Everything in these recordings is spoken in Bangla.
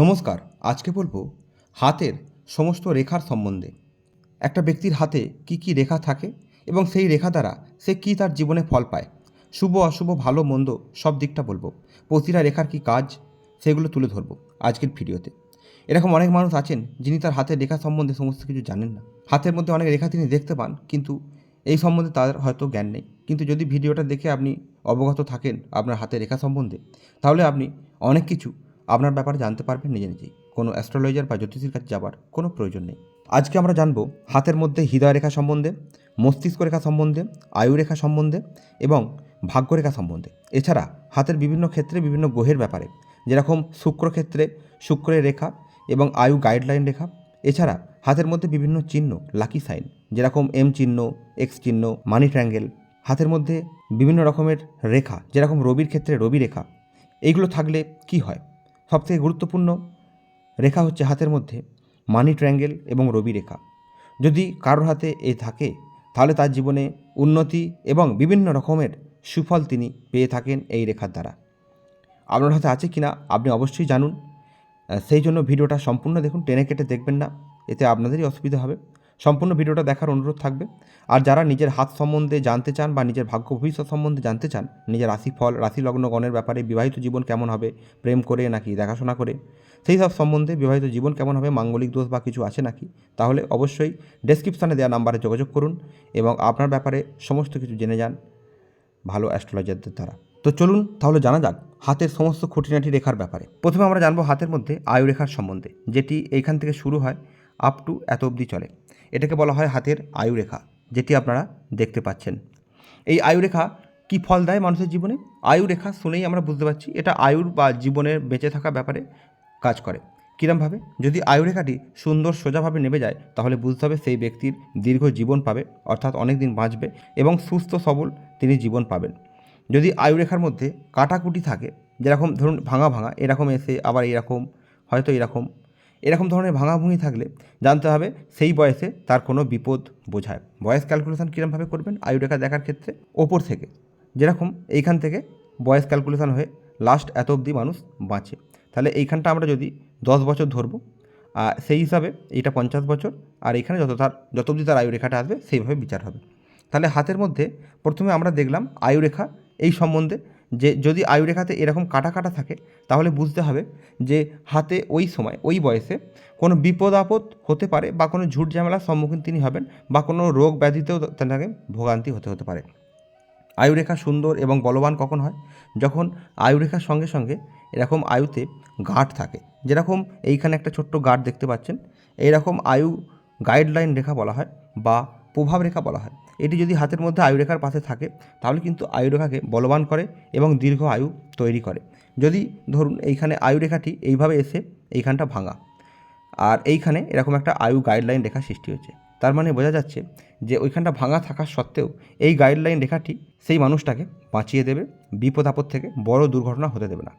নমস্কার, আজকে বলব হাতের সমস্ত রেখার সম্বন্ধে। একটা ব্যক্তির হাতে কি কি রেখা থাকে এবং সেই রেখা দ্বারা সে কি তার জীবনে ফল পায়? শুভ, অশুভ, ভালো, মন্দ সব দিকটা বলব। প্রতিটা রেখার কি কাজ? সেগুলো তুলে ধরবো আজকের ভিডিওতে। এরকম অনেক মানুষ আছেন যিনি তার হাতের রেখা সম্বন্ধে সমস্ত কিছু জানেন না। হাতের মধ্যে অনেক রেখা তিনি দেখতে পান, কিন্তু এই সম্বন্ধে তার হয়তো জ্ঞান নেই। কিন্তু যদি ভিডিওটা দেখে আপনি অবগত থাকেন আপনার হাতের রেখা সম্বন্ধে, তাহলে আপনি অনেক কিছু আপনার ব্যাপারে জানতে পারবেন নিজে নিজেই। কোনো অ্যাস্ট্রোলজার বা জ্যোতিষীর কাছে যাবার কোনো প্রয়োজন নেই। আজকে আমরা জানব হাতের মধ্যে হৃদয় রেখা সম্বন্ধে মস্তিষ্ক রেখা সম্বন্ধে আয়ু রেখা সম্বন্ধে এবং ভাগ্যরেখা সম্বন্ধে। এছাড়া হাতের বিভিন্ন ক্ষেত্রে বিভিন্ন গ্রহের ব্যাপারে, যেরকম শুক্র ক্ষেত্রে শুক্রের রেখা এবং আয়ু গাইডলাইন রেখা। এছাড়া হাতের মধ্যে বিভিন্ন চিহ্ন লাকি সাইন যেরকম এম চিহ্ন এক্স চিহ্ন মানি ট্র্যাঙ্গেল হাতের মধ্যে বিভিন্ন রকমের রেখা, যেরকম রবির ক্ষেত্রে রবি রেখা। এইগুলো থাকলে কি হয়? সবথেকে গুরুত্বপূর্ণ রেখা হচ্ছে হাতের মধ্যে, মানি ট্র্যাঙ্গেল এবং রবি রেখা। যদি কারোর হাতে এ থাকে, তাহলে তার জীবনে উন্নতি এবং বিভিন্ন রকমের সুফল তিনি পেয়ে থাকেন এই রেখার দ্বারা। আপনার হাতে আছে কি না আপনি অবশ্যই জানুন। সেই জন্য ভিডিওটা সম্পূর্ণ দেখুন, টেনে কেটে দেখবেন না, এতে আপনাদেরই অসুবিধা হবে। সম্পূর্ণ ভিডিওটা দেখার অনুরোধ থাকবে। আর যারা নিজের হাত সম্বন্ধে জানতে চান বা নিজের ভাগ্য ভবিষ্যৎ সম্বন্ধে জানতে চান, নিজের রাশিফল রাশি লগ্ন গণের ব্যাপারে বিবাহিত জীবন কেমন হবে, প্রেম করে নাকি দেখাশোনা করে, সেই সব সম্বন্ধে বিবাহিত জীবন কেমন হবে, মাঙ্গলিক দোষ বা কিছু আছে নাকি, তাহলে অবশ্যই ডেসক্রিপশানে দেওয়া নাম্বারে যোগাযোগ করুন এবং আপনার ব্যাপারে সমস্ত কিছু জেনে যান ভালো অ্যাস্ট্রোলজারদের দ্বারা। তো চলুন তাহলে জানা যাক হাতের সমস্ত খুঁটিনাটি রেখার ব্যাপারে। প্রথমে আমরা জানব হাতের মধ্যে আয়ু রেখার সম্বন্ধে, যেটি এইখান থেকে শুরু হয় আপ টু এত অবধি চলে। এটাকে বলা হয় হাতের আয়ুরেখা, যেটি আপনারা দেখতে পাচ্ছেন। এই আয়ু রেখা কী ফল দেয় মানুষের জীবনে? আয়ু রেখা শুনেই আমরা বুঝতে পারছি, এটা আয়ুর বা জীবনের বেঁচে থাকা ব্যাপারে কাজ করে। কীরমভাবে যদি আয়ুরেখাটি সুন্দর সোজাভাবে নেমে যায়, তাহলে বুঝতে হবে সেই ব্যক্তির দীর্ঘ জীবন পাবে, অর্থাৎ অনেক দিন বাঁচবে এবং সুস্থ সবল তিনি জীবন পাবেন। যদি আয়ুরেখার মধ্যে কাটাকুটি থাকে, যেরকম ধরুন ভাঙা ভাঙা, এরকম এসে আবার এরকম, হয়তো এরকম এরকম ধরনের ভাঙাভুঙি থাকলে জানতে হবে সেই বয়সে তার কোনো বিপদ বোঝায়। বয়স ক্যালকুলেশন কীরমভাবে করবেন? আয়ুরেখা দেখার ক্ষেত্রে ওপর থেকে। যেরকম এইখান থেকে বয়স ক্যালকুলেশন হয়ে লাস্ট এত অবধি মানুষ বাঁচে। তাহলে এইখানটা আমরা যদি দশ বছর ধরবো আর সেই হিসাবে এইটা পঞ্চাশ বছর, আর এখানে যত তার, যত অবধি তার আয়ুরেখাটা আসবে সেইভাবে বিচার হবে। তাহলে হাতের মধ্যে প্রথমে আমরা দেখলাম আয়ুরেখা এই সম্বন্ধে যে যদি আয়ুরেখাতে এরকম কাটা কাটা থাকে, তাহলে বুঝতে হবে যে হাতে ওই সময়, ওই বয়সে কোনো বিপদ আপদ হতে পারে বা কোনো ঝুট ঝামেলার সম্মুখীন তিনি হবেন বা কোনো রোগ ব্যাধিতেও তাকে ভোগান্তি হতে হতে পারে। আয়ুরেখা সুন্দর এবং বলবান কখন হয়? যখন আয়ুরেখার সঙ্গে সঙ্গে এরকম আয়ুতে গাঁট থাকে। যেরকম এইখানে একটা ছোট্ট গাঁট দেখতে পাচ্ছেন, এইরকম আয়ু গাইডলাইন রেখা বলা হয় বা প্রভাব রেখা বলা হয়। এটি যদি হাতের মধ্যে আয়ুরেখার পাশে থাকে, তাহলে কিন্তু আয়ুরেখাকে বলবান করে এবং দীর্ঘ আয়ু তৈরি করে। যদি ধরুন এইখানে আয়ুরেখাটি এইভাবে এসে এইখানটা ভাঙা, আর এইখানে এরকম একটা আয়ু গাইডলাইন রেখা সৃষ্টি হচ্ছে তার মানে বোঝা যাচ্ছে যে ওইখানটা ভাঙা থাকা সত্ত্বেও এই গাইডলাইন রেখাটি সেই মানুষটাকে বাঁচিয়ে দেবে, বিপদ আপদ থেকে বড় দুর্ঘটনা হতে দেবে না।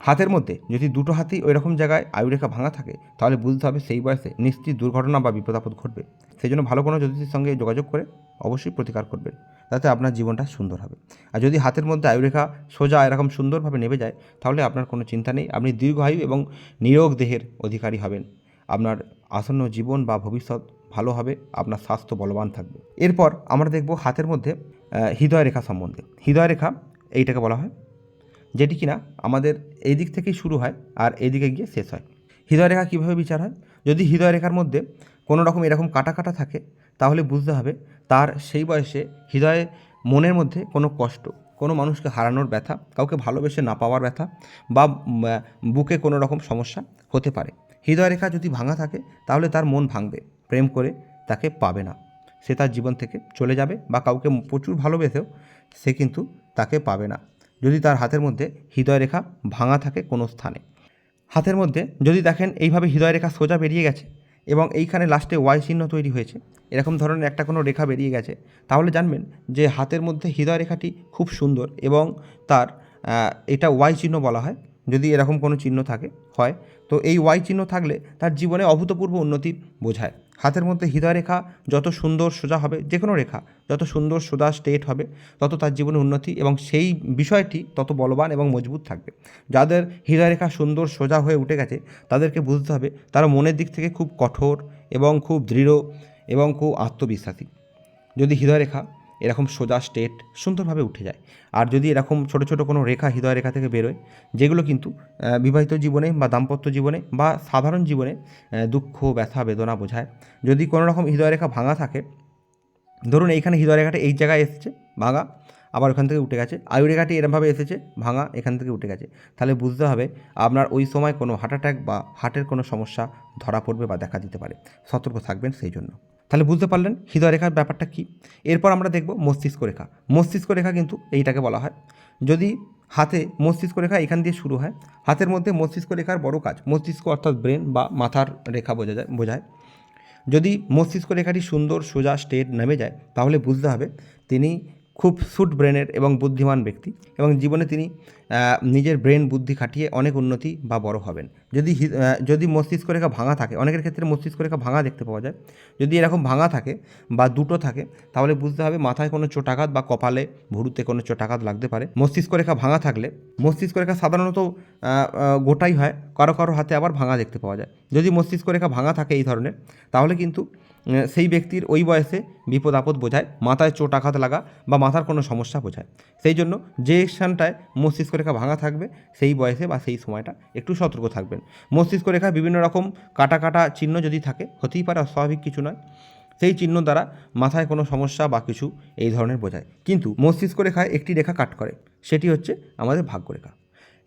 হাতের মধ্যে যদি দুটো হাতেই ওই রকম জায়গায় আয়ুরেখা ভাঙা থাকে, তাহলে বুঝতে হবে সেই বয়সে নিশ্চিত দুর্ঘটনা বা বিপদ আপদ ঘটবে। সেই জন্য ভালো কোনো জ্যোতিষীর সঙ্গে যোগাযোগ করে অবশ্যই প্রতিকার করবেন, তাতে আপনার জীবনটা সুন্দর হবে। আর যদি হাতের মধ্যে আয়ুরেখা সোজা এরকম সুন্দরভাবে নেমে যায়, তাহলে আপনার কোনো চিন্তা নেই। আপনি দীর্ঘায়ু এবং নিরোগ দেহের অধিকারী হবেন। আপনার আসন্ন জীবন বা ভবিষ্যৎ ভালো হবে, আপনার স্বাস্থ্য বলবান থাকবে। এরপর আমরা দেখব হাতের মধ্যে হৃদয় রেখা সম্বন্ধে। হৃদয় রেখা এইটাকে বলা হয়, যেটি কিনা আমাদের এই দিক থেকেই শুরু হয় আর এদিকে গিয়ে শেষ হয়। হৃদয় রেখা কীভাবে বিচার হয়? যদি হৃদয় রেখার মধ্যে কোনো রকম এরকম কাটা কাটা থাকে তাহলে বুঝতে হবে তার সেই বয়সে হৃদয়ে মনের মধ্যে কোনো কষ্ট, কোনো মানুষকে হারানোর ব্যথা, কাউকে ভালোবেসে না পাওয়ার ব্যথা বা বুকে কোনো রকম সমস্যা হতে পারে। হৃদয় রেখা যদি ভাঙা থাকে, তাহলে তার মন ভাঙবে, প্রেম করে তাকে পাবে না। সে তার জীবন থেকে চলে যাবে বা কাউকে প্রচুর ভালোবেসেও সে কিন্তু তাকে পাবে না। যদি তার হাতের মধ্যে হৃদয় রেখা ভাঙা থাকে কোনো স্থানে। হাতের মধ্যে যদি দেখেন এইভাবে হৃদয় রেখা সোজা বেরিয়ে গেছে এবং এইখানে লাস্টে ওয়াই চিহ্ন তৈরি হয়েছে। এরকম ধরনের একটা কোনো রেখা বেরিয়ে গেছে। তাহলে জানবেন যে হাতের মধ্যে হৃদয় রেখাটি খুব সুন্দর এবং তার এটা ওয়াই চিহ্ন বলা হয়। যদি এরকম কোনো চিহ্ন থাকে, হয় তো এই ওয়াই চিহ্ন থাকলে তার জীবনে অভূতপূর্ব উন্নতি বোঝায়। হাতের মধ্যে হৃদয় রেখা যত সুন্দর সোজা হবে যে কোনো রেখা, যত সুন্দর সোজা স্টেট হবে, তত তার জীবনে উন্নতি এবং সেই বিষয়টি তত বলবান এবং মজবুত থাকবে। যাদের হৃদয় রেখা সুন্দর সোজা হয়ে উঠে গেছে, তাদেরকে বুঝতে হবে তারা মনের দিক থেকে খুব কঠোর এবং খুব দৃঢ় এবং খুব আত্মবিশ্বাসী। যদি হৃদয় রেখা এরকম সোজা স্টেট সুন্দরভাবে উঠে যায়। আর যদি এরকম ছোট ছোট কোনো রেখা হৃদয় রেখা থেকে বেরোয় যেগুলো কিন্তু বিবাহিত জীবনে বা দাম্পত্য জীবনে বা সাধারণ জীবনে দুঃখ, ব্যথা, বেদনা বোঝায়। যদি কোনো রকম হৃদয় রেখা ভাঙা থাকে, ধরুন এইখানে হৃদয় রেখাটা এই জায়গায় এসেছে, ভাঙা, আবার ওখান থেকে উঠে গেছে। আয়ু রেখাটি এরমভাবে এসেছে, ভাঙা, এখান থেকে উঠে গেছে। তাহলে বুঝতে হবে আপনার ওই সময় কোনো হার্ট অ্যাটাক বা হার্টের কোনো সমস্যা ধরা পড়বে বা দেখা দিতে পারে। সতর্ক থাকবেন সেই জন্য। তাহলে বুঝতে পারলেন হৃদয় রেখার ব্যাপারটা কী। এরপর আমরা দেখব মস্তিষ্ক রেখা। মস্তিষ্ক রেখা কিন্তু এইটাকে বলা হয়। যদি হাতে মস্তিষ্ক রেখা এখান দিয়ে শুরু হয়, হাতের মধ্যে মস্তিষ্ক রেখার বড় কাজ, মস্তিষ্ক অর্থাৎ ব্রেন বা মাথার রেখা বোঝা যায়, বোঝায়। যদি মস্তিষ্ক রেখাটি সুন্দর, সোজা স্টেট নেমে যায়, তাহলে বুঝতে হবে তিনি খুব সুট ব্রেনের এবং বুদ্ধিমান ব্যক্তি এবং জীবনে তিনি নিজের ব্রেন বুদ্ধি খাটিয়ে অনেক উন্নতি বা বড় হবেন। যদি যদি মস্তিষ্ক রেখা ভাঙা থাকে, অনেকের ক্ষেত্রে মস্তিষ্ক রেখা ভাঙা দেখতে পাওয়া যায়। যদি এরকম ভাঙা থাকে বা দুটো থাকে, তাহলে বুঝতে হবে মাথায় কোনো চোটাঘাত বা কপালে, ভুরুতে কোনো চোটাঘাত লাগতে পারে। মস্তিষ্ক রেখা ভাঙা থাকলে, মস্তিষ্ক রেখা সাধারণত গোটাই হয়, কারও কারও হাতে আবার ভাঙা দেখতে পাওয়া যায়। যদি মস্তিষ্ক রেখা ভাঙা থাকে এই ধরনের, তাহলে কিন্তু সেই ব্যক্তির ওই বয়সে বিপদ আপদ বোঝায়, মাথায় চোট আঘাত লাগা বা মাথার কোনো সমস্যা বোঝায়। সেই জন্য যে স্থানটায় মস্তিষ্ক রেখা ভাঙা থাকবে, সেই বয়সে বা সেই সময়টা একটু সতর্ক থাকবেন। মস্তিষ্ক রেখায় বিভিন্ন রকম কাটা কাটা চিহ্ন যদি থাকে, হতেই পারে অস্বাভাবিক কিছু নয়। সেই চিহ্ন দ্বারা মাথায় কোনো সমস্যা বা কিছু এই ধরনের বোঝায়। কিন্তু মস্তিষ্ক রেখায় একটি রেখা কাট করে, সেটি হচ্ছে আমাদের ভাগ্য রেখা।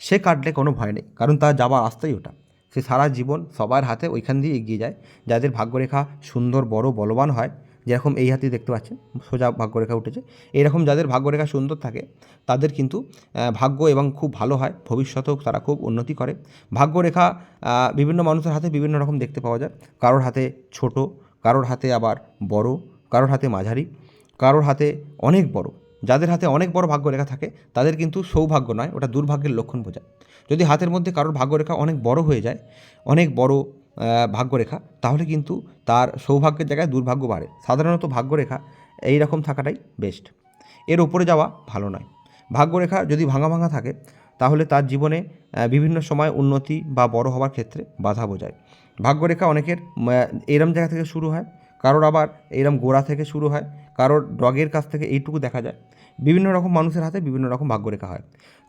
সে কাটলে কোনো ভয় নেই, কারণ তার যাওয়ার রাস্তাই ওটা। সে সারা জীবন সবার হাতে ওইখান দিয়ে এগিয়ে যায়। যাদের ভাগ্যরেখা সুন্দর, বড়, বলবান হয়, যেরকম এই হাতে দেখতে পাচ্ছেন, সোজা ভাগ্যরেখা উঠেছে। এরকম যাদের ভাগ্যরেখা সুন্দর থাকে, তাদের কিন্তু ভাগ্য এবং খুব ভালো হয়। ভবিষ্যতেও তারা খুব উন্নতি করে। ভাগ্যরেখা বিভিন্ন মানুষের হাতে বিভিন্ন রকম দেখতে পাওয়া যায়। কারোর হাতে ছোট, কারোর হাতে আবার বড়, কারোর হাতে মাঝারি, কারোর হাতে অনেক বড়। যাদের হাতে অনেক বড় ভাগ্যরেখা থাকে, তাদের কিন্তু সৌভাগ্য নয়, ওটা দুর্ভাগ্যের লক্ষণ বোঝায়। যদি হাতের মধ্যে কারোর ভাগ্যরেখা অনেক বড় হয়ে যায়, অনেক বড় ভাগ্যরেখা, তাহলে কিন্তু তার সৌভাগ্যের জায়গায় দুর্ভাগ্য বাড়ে। সাধারণত ভাগ্যরেখা এই রকম থাকাটাই বেস্ট এর ওপরে যাওয়া ভালো নয়। ভাগ্যরেখা যদি ভাঙা ভাঙা থাকে, তাহলে তার জীবনে বিভিন্ন সময় উন্নতি বা বড় হওয়ার ক্ষেত্রে বাধা বোঝায়। ভাগ্যরেখা অনেকের এরম জায়গা থেকে শুরু হয় কারোর আবার এইরকম গোড়া থেকে শুরু হয়, কারোর ডগের কাছ থেকে এইটুকু দেখা যায়। বিভিন্ন রকম মানুষের হাতে বিভিন্ন রকম ভাগ্যরেখা হয়।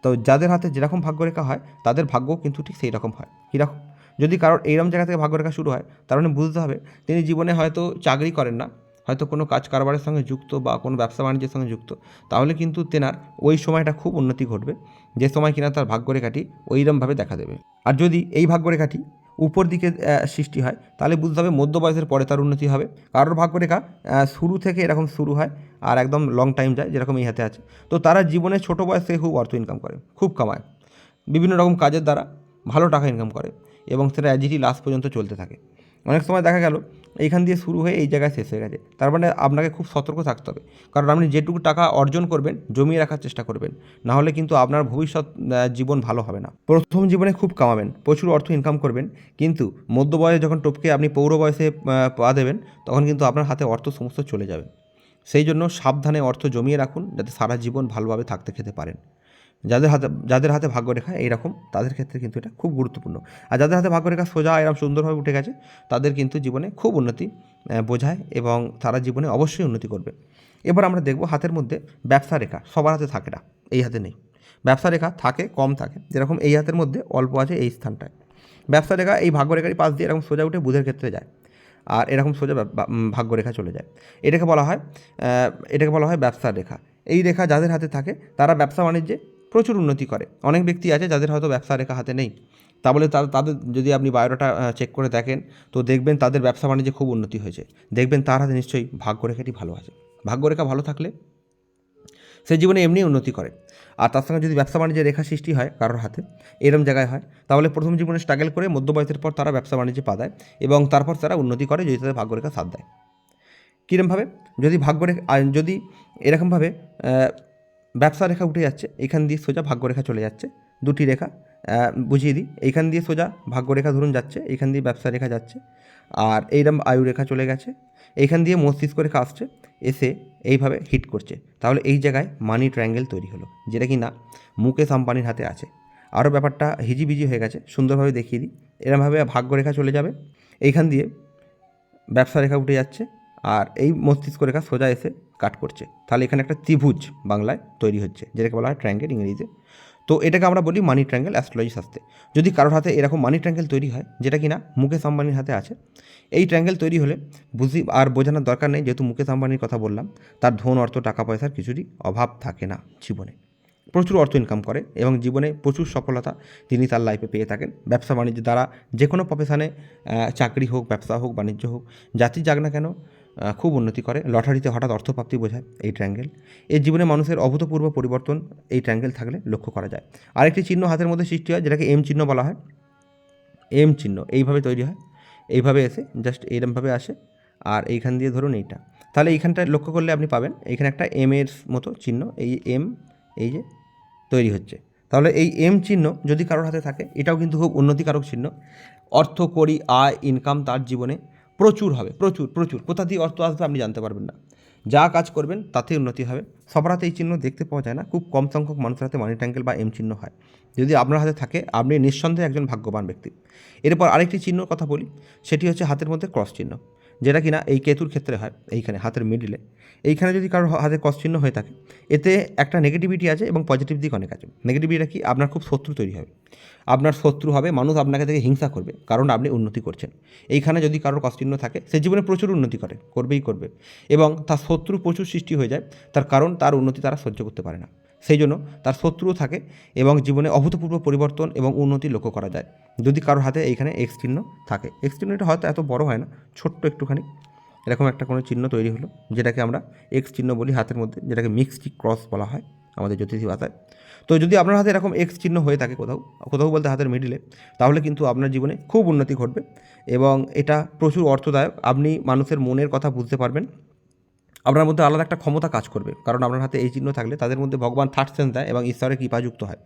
তো যাদের হাতে যেরকম ভাগ্যরেখা হয়, তাদের ভাগ্য কিন্তু ঠিক সেই রকম হয়। কীরকম? যদি কারোর এইরকম জায়গা থেকে ভাগ্যরেখা শুরু হয়, তার মানে বুঝতে হবে তিনি জীবনে হয়তো চাকরি করেন না, হয়তো কোনো কাজ কারবারের সঙ্গে যুক্ত বা কোনো ব্যবসা বাণিজ্যের সঙ্গে যুক্ত। তাহলে কিন্তু তেনার ওই সময়টা খুব উন্নতি ঘটবে, যে সময় কিনা তার ভাগ্যরেখাটি ওইরমভাবে দেখা দেবে। আর যদি এই ভাগ্যরেখাটি উপর দিকে সৃষ্টি হয়, তাহলে বুঝতে হবে মধ্য বয়সের পরে তার উন্নতি হবে। কারোর ভাগ্যরেখা রেখা শুরু থেকে এরকম শুরু হয় আর একদম লং টাইম যায়, যেরকম এই হাতে আছে। তো তারা জীবনে ছোট বয়স থেকে খুব অর্থ ইনকাম করে, খুব কামায়। বিভিন্ন রকম কাজের দ্বারা ভালো টাকা ইনকাম করে এবং সেটা অ্যাজিটি লাস্ট পর্যন্ত চলতে থাকে। অনেক সময় দেখা গেল, এইখান দিয়ে শুরু হয়ে এই জায়গায় শেষ হয়ে গেছে। তার মানে আপনাকে খুব সতর্ক থাকতে হবে। কারণ আপনি যেটুকু টাকা অর্জন করবেন, জমিয়ে রাখার চেষ্টা করবেন না হলে কিন্তু আপনার ভবিষ্যৎ জীবন ভালো হবে না। প্রথম জীবনে খুব কামাবেন, প্রচুর অর্থ ইনকাম করবেন, কিন্তু মধ্য বয়সে যখন টপকে আপনি পৌর বয়সে পা দেবেন, তখন কিন্তু আপনার হাতে অর্থ সমস্ত চলে যাবে। সেই জন্য সাবধানে অর্থ জমিয়ে রাখুন, যাতে সারা জীবন ভালোভাবে থাকতে খেতে পারেন। যাদের হাতে যাদের হাতে ভাগ্যরেখা এইরকম, তাদের ক্ষেত্রে কিন্তু এটা খুব গুরুত্বপূর্ণ। আর যাদের হাতে ভাগ্যরেখা সোজা এরকম সুন্দরভাবে উঠে গেছে, তাদের কিন্তু জীবনে খুব উন্নতি বোঝায় এবং তারা জীবনে অবশ্যই উন্নতি করবে। এবার আমরা দেখব হাতের মধ্যে ব্যবসা রেখা, সবার হাতে থাকে না, এই হাতে নেই। ব্যবসা রেখা থাকে, কম থাকে, যেরকম এই হাতের মধ্যে অল্প আছে এই স্থানটায়। ব্যবসা রেখা, এই ভাগ্যরেখারই পাশ দিয়ে এরকম সোজা উঠে বুধের ক্ষেত্রে যায়, আর এরকম সোজা ভাগ্যরেখা চলে যায়। এটাকে বলা হয় এটাকে বলা হয় ব্যবসার রেখা। এই রেখা যাদের হাতে থাকে, তারা ব্যবসা বাণিজ্যে প্রচুর উন্নতি করে। অনেক ব্যক্তি আছে যাদের হয়তো ব্যবসা রেখা হাতে নেই। তা বলে তাদের যদি আপনি বায়োডাটা চেক করে দেখেন, তো দেখবেন তাদের ব্যবসা বাণিজ্যে খুব উন্নতি হয়েছে। দেখবেন তার হাতে নিশ্চয়ই ভাগ্যরেখাটি ভালো আছে। ভাগ্যরেখা ভালো থাকলে সে জীবনে এমনি উন্নতি করে। আর তার সঙ্গে যদি ব্যবসা বাণিজ্যের রেখা সৃষ্টি হয় কারোর হাতে, এরম জায়গায় হয় তাহলে প্রথম জীবনে স্ট্রাগল করে মধ্য বয়সের পর তারা ব্যবসা বাণিজ্যে পা দেয় এবং তারপর তারা উন্নতি করে যদি তাদের ভাগ্যরেখা সাথ দেয়। কীরমভাবে? যদি ভাগ্যরেখা যদি এরকমভাবে ব্যবসা রেখা উঠে যাচ্ছে, এখান দিয়ে সোজা ভাগ্যরেখা চলে যাচ্ছে, দুটি রেখা। বুঝিয়ে দিই এইখান দিয়ে সোজা ভাগ্যরেখা ধরুন যাচ্ছে এইখান দিয়ে ব্যবসা রেখা যাচ্ছে, আর এইরকম আয়ু রেখা চলে গেছে। এইখান দিয়ে মস্তিষ্ক রেখা আসছে, এসে এইভাবে হিট করছে। তাহলে এই জায়গায় মানি ট্রায়াঙ্গেল তৈরি হলো, যেটা কি না মুকেশ আম্বানির হাতে আছে। আরও ব্যাপারটা হিজিবিজি হয়ে গেছে, সুন্দরভাবে দেখিয়ে দিই। এরমভাবে ভাগ্যরেখা চলে যাবে, এইখান দিয়ে ব্যবসা রেখা উঠে যাচ্ছে আর এই মস্তিষ্ক রেখা সোজা এসে কাট করছে। তাহলে এখানে একটা ত্রিভুজ বাংলায় তৈরি হচ্ছে, যেটাকে বলা হয় ট্রায়াঙ্গেল ইংরেজিতে। তো এটাকে আমরা বলি মানি ট্রায়াঙ্গেল অ্যাস্ট্রোলজি শাস্ত্রে। যদি কারোর হাতে এরকম মানি ট্রায়াঙ্গেল তৈরি হয়, যেটা কিনা মুকেশ আম্বানির হাতে আছে, এই ট্রায়াঙ্গেল তৈরি হলে বুঝি আর বোঝানোর দরকার নেই, যেহেতু মুকেশ আম্বানির কথা বললাম, তার ধন, অর্থ, টাকা পয়সার কিছুরই অভাব থাকে না জীবনে। প্রচুর অর্থ ইনকাম করে এবং জীবনে প্রচুর সফলতা তিনি তার লাইফে পেয়ে থাকেন। ব্যবসা বাণিজ্য দ্বারা যে কোনো প্রফেশনে চাকরি হোক, ব্যবসা হোক, বাণিজ্য হোক জাতি যাক না কেন খুব উন্নতি করে। লটারিতে হঠাৎ অর্থপ্রাপ্তি বোঝায় এই ট্রায়াঙ্গেল এর জীবনে মানুষের অভূতপূর্ব পরিবর্তন এই ট্রায়াঙ্গেল থাকলে লক্ষ্য করা যায়। আরেকটি চিহ্ন হাতের মধ্যে সৃষ্টি হয়, যেটাকে এম চিহ্ন বলা হয়। এম চিহ্ন, এইভাবে তৈরি হয়। এইভাবে এসে জাস্ট এইরমভাবে আসে। আর এইখান দিয়ে ধরুন এইটা। তাহলে এইখানটা লক্ষ্য করলে আপনি পাবেন এইখানে একটা এম এর মতো চিহ্ন, এই এম এই যে তৈরি হচ্ছে। তাহলে এই এম চিহ্ন যদি কারোর হাতে থাকে, এটাও কিন্তু খুব উন্নতিকারক চিহ্ন। অর্থ করি আয় ইনকাম তার জীবনে প্রচুর হবে, প্রচুর প্রচুর। কোথা দিয়ে অর্থ আসবে আপনি জানতে পারবেন না। যা কাজ করবেন তাতে উন্নতি হবে। সবার হাতে এই চিহ্ন দেখতে পাওয়া যায় না, খুব কম সংখ্যক মানুষের হাতে মানি ট্যাঙ্কেল বা এম চিহ্ন হয়। যদি আপনার হাতে থাকে, আপনি নিঃসন্দেহে একজন ভাগ্যবান ব্যক্তি। এরপর আরেকটি চিহ্ন কথা বলি, সেটি হচ্ছে হাতের মধ্যে ক্রস চিহ্ন। যেটা কিনা এই কেতুর ক্ষেত্রে হয়, এইখানে হাতের মিডিলে এইখানে যদি কারোর হাতে চিহ্ন হয়ে থাকে, এতে একটা নেগেটিভিটি আছে এবং পজিটিভ দিক অনেক আছে। নেগেটিভিটিটা কি? আপনার খুব শত্রু তৈরি হবে। আপনার শত্রু হবে, মানুষ আপনাকে থেকে হিংসা করবে, কারণ আপনি উন্নতি করছেন। এইখানে যদি কারোর চিহ্ন থাকে, সে জীবনে প্রচুর উন্নতি করে, করবেই করবে। এবং তার শত্রু প্রচুর সৃষ্টি হয়ে যায়, তার কারণ, তার উন্নতি তারা সহ্য করতে পারে না। সেই জন্য তার শত্রুও থাকে এবং জীবনে অভূতপূর্ব পরিবর্তন এবং উন্নতি লক্ষ্য করা যায়। যদি কারোর হাতে এইখানে এক্স চিহ্ন থাকে এক্স চিহ্নটা হয়তো এত বড় হয় না, ছোট্ট একটুখানি, এরকম একটা কোনো চিহ্ন তৈরি হলো, যেটাকে আমরা এক্স চিহ্ন বলি হাতের মধ্যে, যেটাকে মিক্সড ক্রস বলা হয় আমাদের জ্যোতিষী ভাষায় তো যদি আপনার হাতে এরকম এক্স চিহ্ন হয়ে থাকে কোথাও কোথাও বলতে হাতের মিডিলে তাহলে কিন্তু আপনার জীবনে খুব উন্নতি ঘটবে এবং এটা প্রচুর অর্থদায়ক। আপনি মানুষের মনের কথা বুঝতে পারবেন আপনার মধ্যে আলাদা একটা ক্ষমতা কাজ করবে। কারণ আপনার হাতে এই চিহ্ন থাকলে তাদের মধ্যে ভগবান থার্ড সেন্স দেয় এবং ঈশ্বরের কৃপাযুক্ত হয়।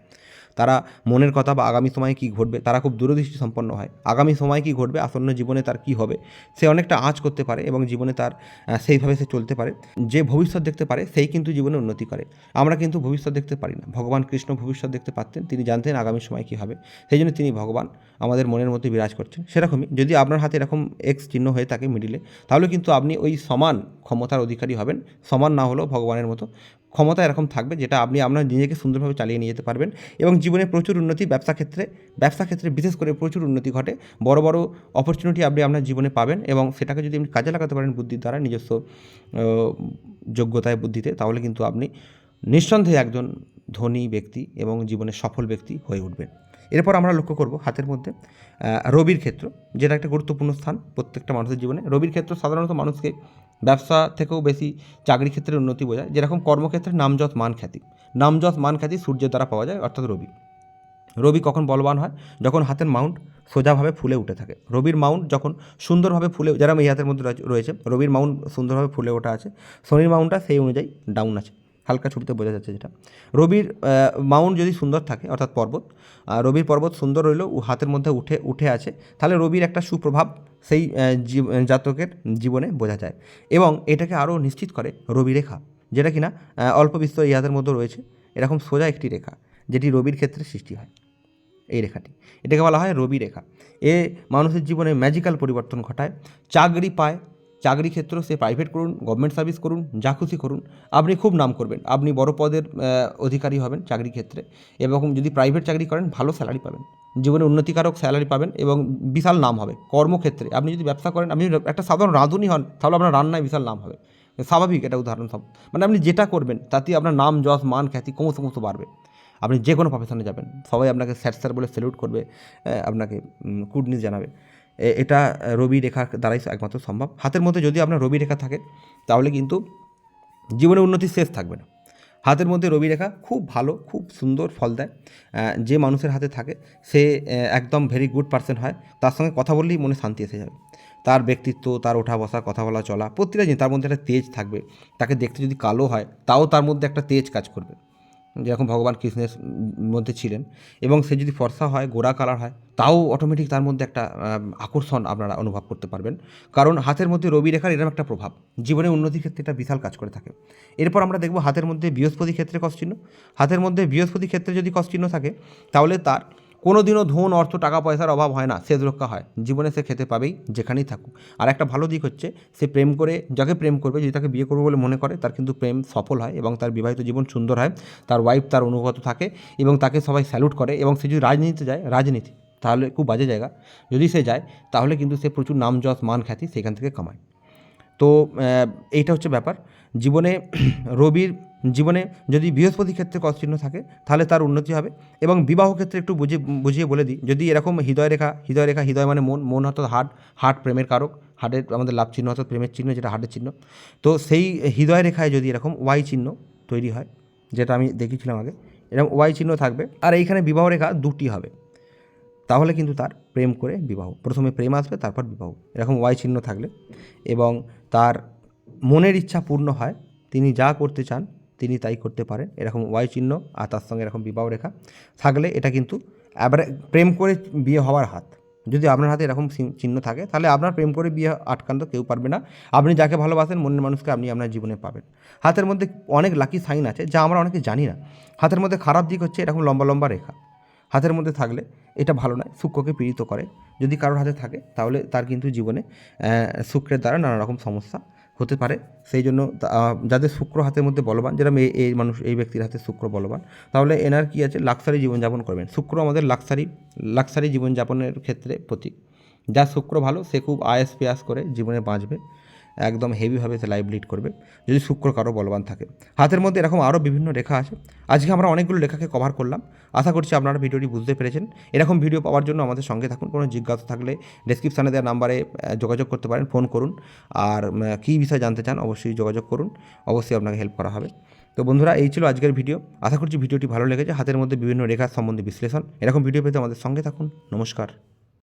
তারা মনের কথা বা আগামী সময়ে কী ঘটবে, তারা খুব দূরদৃষ্টি সম্পন্ন হয়। আগামী সময়ে কী ঘটবে, আসন্ন জীবনে তার কী হবে, সে অনেকটা আঁচ করতে পারে এবং জীবনে তার সেইভাবে সে চলতে পারে। যে ভবিষ্যৎ দেখতে পারে, সেই কিন্তু জীবনে উন্নতি করে। আমরা কিন্তু ভবিষ্যৎ দেখতে পারি না। ভগবান কৃষ্ণ ভবিষ্যৎ দেখতে পারতেন, তিনি জানতেন আগামী সময় কী হবে। সেই জন্য তিনি ভগবান আমাদের মনের মধ্যে বিরাজ করছেন। সেরকমই যদি আপনার হাতে এরকম এক্স চিহ্ন হয়ে থাকে মিডিলে তাহলে কিন্তু আপনি ওই সমান ক্ষমতার অধিকারী হবেন। সমান না হলেও ভগবানের মতো ক্ষমতা এরকম থাকবে যেটা আপনি, আপনার নিজেকে সুন্দরভাবে চালিয়ে নিয়ে যেতে পারবেন এবং জীবনে প্রচুর উন্নতি ব্যবসা ক্ষেত্রে ব্যবসা ক্ষেত্রে বিশেষ করে প্রচুর উন্নতি ঘটে। বড় বড় অপরচুনিটি আপনি আপনার জীবনে পাবেন এবং সেটাকে যদি আপনি কাজে লাগাতে পারেন বুদ্ধির দ্বারা, নিজস্ব যোগ্যতায় বুদ্ধিতে, তাহলে কিন্তু আপনি নিঃসন্দেহে একজন ধনী ব্যক্তি এবং জীবনে সফল ব্যক্তি হয়ে উঠবেন। এরপর আমরা লক্ষ্য করব হাতের মধ্যে রবির ক্ষেত্র, যেটা একটা গুরুত্বপূর্ণ স্থান প্রত্যেকটা মানুষের জীবনে। রবির ক্ষেত্র সাধারণত মানুষকে ব্যবসা থেকেও বেশি চাকরি ক্ষেত্রে উন্নতি বোঝায়। যেরকম কর্মক্ষেত্রে নামজত মান খ্যাতি নামজত মান খ্যাতি সূর্যের দ্বারা পাওয়া যায়, অর্থাৎ রবি। রবি কখন বলবান হয়? যখন হাতের মাউন্ট সোজাভাবে ফুলে উঠে থাকে। রবির মাউন্ট যখন সুন্দরভাবে ফুলে যারা এই হাতের মধ্যে রয়েছে- রয়েছে রবির মাউন্ট সুন্দরভাবে ফুলে ওঠা আছে, শনির মাউন্টটা সেই অনুযায়ী ডাউন আছে। হালকা ছুটিতে বোঝা যাচ্ছে যেটা। রবির মাউন্ট যদি সুন্দর থাকে, অর্থাৎ পর্বত রবির পর্বত সুন্দর রইলেও ও হাতের মধ্যে উঠে উঠে আছে, তাহলে রবির একটা সুপ্রভাব সেই জাতকের জীবনে বোঝা যায়। এবং এটাকে আরও নিশ্চিত করে রবি রেখা, যেটা কিনা অল্প বিস্তর এই হাতের মধ্যে রয়েছে, এরকম সোজা একটি রেখা, যেটি রবির ক্ষেত্রে সৃষ্টি হয়। এই রেখাটি, এটাকে বলা হয় রবি রেখা। এ মানুষের জীবনে ম্যাজিক্যাল পরিবর্তন ঘটায়, চাকরি পায় চাকরি ক্ষেত্র সে প্রাইভেট করুন গভর্নমেন্ট সার্ভিস করুন, যা খুশি করুন। আপনি খুব নাম করবেন। আপনি বড় পদের অধিকারী হবেন চাকরি ক্ষেত্রে এবং যদি প্রাইভেট চাকরি করেন, ভালো স্যালারি পাবেন। জীবনে উন্নতিকারক স্যালারি পাবেন এবং বিশাল নাম হবে কর্মক্ষেত্রে। আপনি যদি ব্যবসা করেন, আপনি একটা সাধারণ রাঁধুনি হন, তাহলে আপনার রান্নায় বিশাল নাম হবে। স্বাভাবিক এটা উদাহরণ সব। মানে আপনি যেটা করবেন তাতেই আপনার নাম, যশ, মান, খ্যাতি ক্রমশ ক্রমশ বাড়বে। আপনি যে কোনো প্রফেশনে যাবেন, সবাই আপনাকে স্যার স্যার বলে স্যালুট করবে আপনাকে নিউজ জানাবে। এটা রবি রেখার দ্বারাই একমাত্র সম্ভব। হাতের মধ্যে যদি আপনার রবি রেখা থাকে, তাহলে কিন্তু জীবনে উন্নতি শেষ থাকবে না। হাতের মধ্যে রবি রেখা খুব ভালো, খুব সুন্দর ফল দেয়। যে মানুষের হাতে থাকে, সে একদম ভেরি গুড পার্সন হয়। তার সঙ্গে কথা বললেই মনে শান্তি এসে যাবে। তার ব্যক্তিত্ব, তার ওঠা বসা, কথা বলা, চলা, প্রতিটা জিনিস তার মধ্যে একটা তেজ থাকবে। তাকে দেখতে যদি কালো হয়, তাও তার মধ্যে একটা তেজ কাজ করবে। যেরকম ভগবান কৃষ্ণের মধ্যে ছিলেন এবং সে যদি ফর্সা হয়, গোড়া কালার হয়, তাও অটোমেটিক তার মধ্যে একটা আকর্ষণ আপনারা অনুভব করতে পারবেন। কারণ হাতের মধ্যে রবি রেখার এরকম একটা প্রভাব, জীবনে উন্নতির ক্ষেত্রে এটা বিশাল কাজ করে থাকে। এরপর আমরা দেখব হাতের মধ্যে বৃহস্পতি ক্ষেত্রে কষ্টচিহ্ন চিহ্ন হাতের মধ্যে বৃহস্পতি ক্ষেত্রে যদি কষ্টচিহ্ন চিহ্ন থাকে, তাহলে তার কোনো দিনও ধন, অর্থ, টাকা, পয়সার অভাব হয় না শেষ রক্ষা হয়। জীবনে সে খেতে পাবেই যেখানেই থাকুক। আর একটা ভালো দিক হচ্ছে, সে প্রেম করে, যাকে প্রেম করবে, যদি তাকে বিয়ে করবে বলে মনে করে, তার কিন্তু প্রেম সফল হয় এবং তার বিবাহিত জীবন সুন্দর হয়, তার ওয়াইফ তার অনুগত থাকে এবং তাকে সবাই স্যালুট করে এবং সে যদি রাজনীতিতে যায়, রাজনীতি, তাহলে খুব বাজে জায়গা। যদি সে যায়, তাহলে কিন্তু সে প্রচুর নাম, যশ, মান খ্যাতি সেখান থেকে কামায়। তো এইটা হচ্ছে ব্যাপার। জীবনে, রবির জীবনে যদি বৃহস্পতি ক্ষেত্রে চিহ্ন থাকে, তাহলে তার উন্নতি হবে। এবং বিবাহ ক্ষেত্রে একটু বুঝিয়ে বুঝিয়ে বলে দিই, যদি এরকম হৃদয় রেখা হৃদয় রেখা, হৃদয় মানে মন মন অর্থাৎ হার্ট হার্ট প্রেমের কারক হার্টের আমাদের লাভ চিহ্ন অর্থাৎ প্রেমের চিহ্ন যেটা হার্টের চিহ্ন। তো সেই হৃদয় রেখায় যদি এরকম ওয়াই চিহ্ন তৈরি হয়, যেটা আমি দেখিয়েছিলাম আগে, এরকম ওয়াই চিহ্ন থাকবে, আর এইখানে বিবাহ রেখা দুটি হবে, তাহলে কিন্তু তার প্রেম করে বিবাহ, প্রথমে প্রেম আসবে, তারপর বিবাহ। এরকম ওয়াই চিহ্ন থাকলে এবং তার মনের ইচ্ছা পূর্ণ হয়, তিনি যা করতে চান, তিনি তাই করতে পারেন। এরকম ওয়াই চিহ্ন আর তার সঙ্গে এরকম বিবাহ রেখা থাকলে এটা কিন্তু প্রেম করে বিয়ে হওয়ার হাত। যদি আপনার হাতে এরকম চিহ্ন- থাকে, তাহলে আপনার প্রেম করে বিয়ে আটকান তো কেউ পারবে না। আপনি যাকে ভালোবাসেন, মনের মানুষকে আপনি আপনার জীবনে পাবেন। হাতের মধ্যে অনেক লাকি সাইন আছে যা আমরা অনেকে জানি না। হাতের মধ্যে খারাপ দিক হচ্ছে এরকম লম্বা লম্বা রেখা। হাতের মধ্যে থাকলে এটা ভালো নয় শুক্রকে পীড়িত করে। যদি কারোর হাতে থাকে, তাহলে তার কিন্তু জীবনে শুক্রের দ্বারা নানা রকম সমস্যা হতে পারে। সেই জন্য যাদের শুক্র হাতের মধ্যে বলবান, যেরকম এই মানুষ, এই ব্যক্তির হাতে শুক্র বলবান, তাহলে এনার কী আছে? লাক্সারি জীবনযাপন করবেন। শুক্র আমাদের লাক্সারি লাক্সারি জীবনযাপনের ক্ষেত্রে প্রতীক। যা শুক্র ভালো, সে খুব আয়াস পেয়াস করে জীবনে বাঁচবে। একদম হেভিভাবে লাইভ লিড করবে। যদি শুক্র কারও বলবান থাকে। হাতের মধ্যে এরকম আরও বিভিন্ন রেখা আছে। আজকে আমরা অনেকগুলো লেখাকে কভার করলাম। আশা করছি আপনারা ভিডিওটি বুঝতে পেরেছেন। এরকম ভিডিও পাওয়ার জন্য আমাদের সঙ্গে থাকুন। কোনো জিজ্ঞাসা থাকলে ডেসক্রিপশানে দেওয়া নাম্বারে যোগাযোগ করতে পারেন ফোন করুন। আর কী বিষয় জানতে চান অবশ্যই যোগাযোগ করুন। অবশ্যই আপনাকে হেল্প করা হবে। তো বন্ধুরা, এই ছিল আজকের ভিডিও আশা করছি ভিডিওটি ভালো লেগেছে। হাতের মধ্যে বিভিন্ন রেখার সম্বন্ধে বিশ্লেষণ। এরকম ভিডিও পেতে আমাদের সঙ্গে থাকুন। নমস্কার।